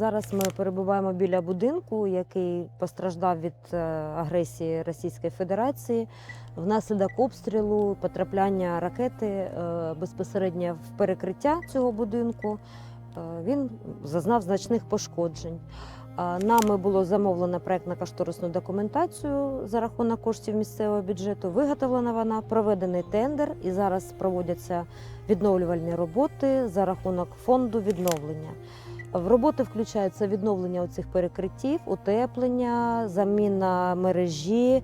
Зараз ми перебуваємо біля будинку, який постраждав від е, агресії Російської Федерації. Внаслідок обстрілу, потрапляння ракети е, безпосередньо в перекриття цього будинку. е, Він зазнав значних пошкоджень. Нами було замовлено проектно-кошторисну документацію за рахунок коштів місцевого бюджету. Виготовлена вона, проведений тендер, і зараз проводяться відновлювальні роботи за рахунок фонду відновлення. В роботи включаються відновлення оцих перекриттів, утеплення, заміна мережі,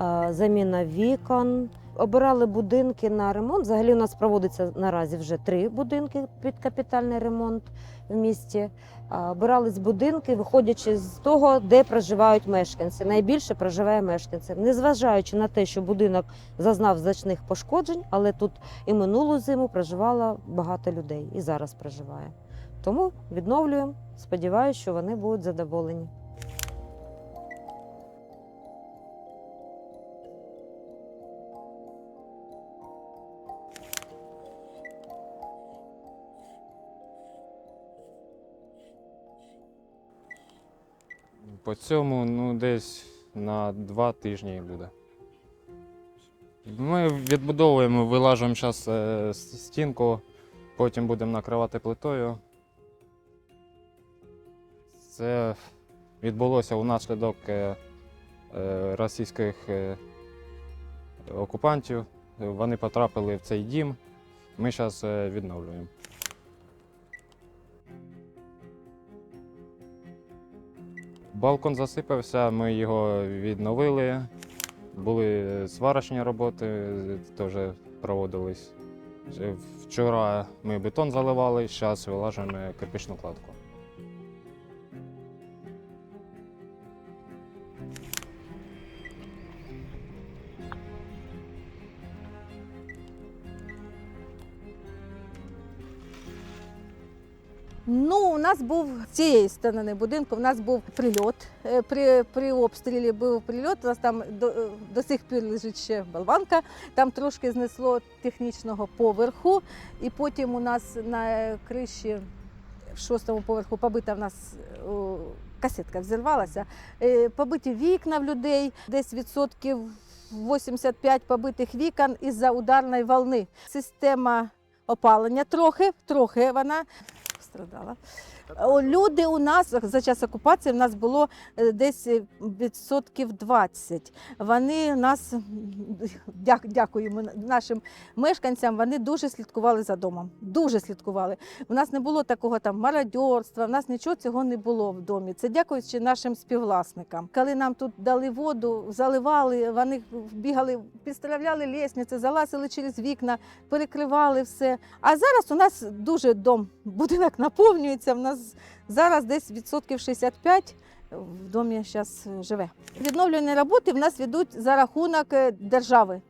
е, заміна вікон. Обирали будинки на ремонт. Взагалі у нас проводиться наразі вже три будинки під капітальний ремонт в місті. А, Обирались будинки, виходячи з того, де проживають мешканці. Найбільше проживає мешканців, незважаючи на те, що будинок зазнав значних пошкоджень, але тут і минулу зиму проживало багато людей і зараз проживає. Тому відновлюємо. Сподіваюся, що вони будуть задоволені. По цьому ну, десь на два тижні буде. Ми відбудовуємо, вилажуємо зараз стінку, потім будемо накривати плитою. Це відбулося унаслідок е, е, російських е, окупантів. Вони потрапили в цей дім. Ми зараз відновлюємо. Балкон засипався, ми його відновили. Були сварочні роботи, теж проводились. Вчора ми бетон заливали, зараз вилажуємо кирпичну кладку. Ну, у нас був цієї сторони будинку, у нас був прильот. Е, При, при обстрілі був прильот, у нас там до, е, до сих пір лежить ще болванка, там трошки знесло технічного поверху, і потім у нас на криші в шостому поверху побита в нас касетка взірвалася. Е, Побиті вікна в людей, десь відсотків 85 побитих вікон із-за ударної волни. Система опалення трохи, трохи вона sıradalar. Люди у нас за час окупації в нас було е, десь е, відсотків 20. Вони нас дякуємо нашим мешканцям. Вони дуже слідкували за домом. Дуже слідкували. У нас не було такого там мародьорства, в нас нічого цього не було в домі. Це дякуючи нашим співвласникам. Коли нам тут дали воду, заливали, вони бігали, підставляли лісниці, залазили через вікна, перекривали все. А зараз у нас дуже дом, будинок наповнюється. В нас зараз десь відсотків 65 в домі зараз живе. Відновлювальні роботи в нас ведуть за рахунок е, держави.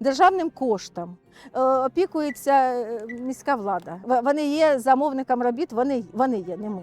Державним коштом Е, опікується е, міська влада. Вони є замовником робіт, вони, вони є, не ми.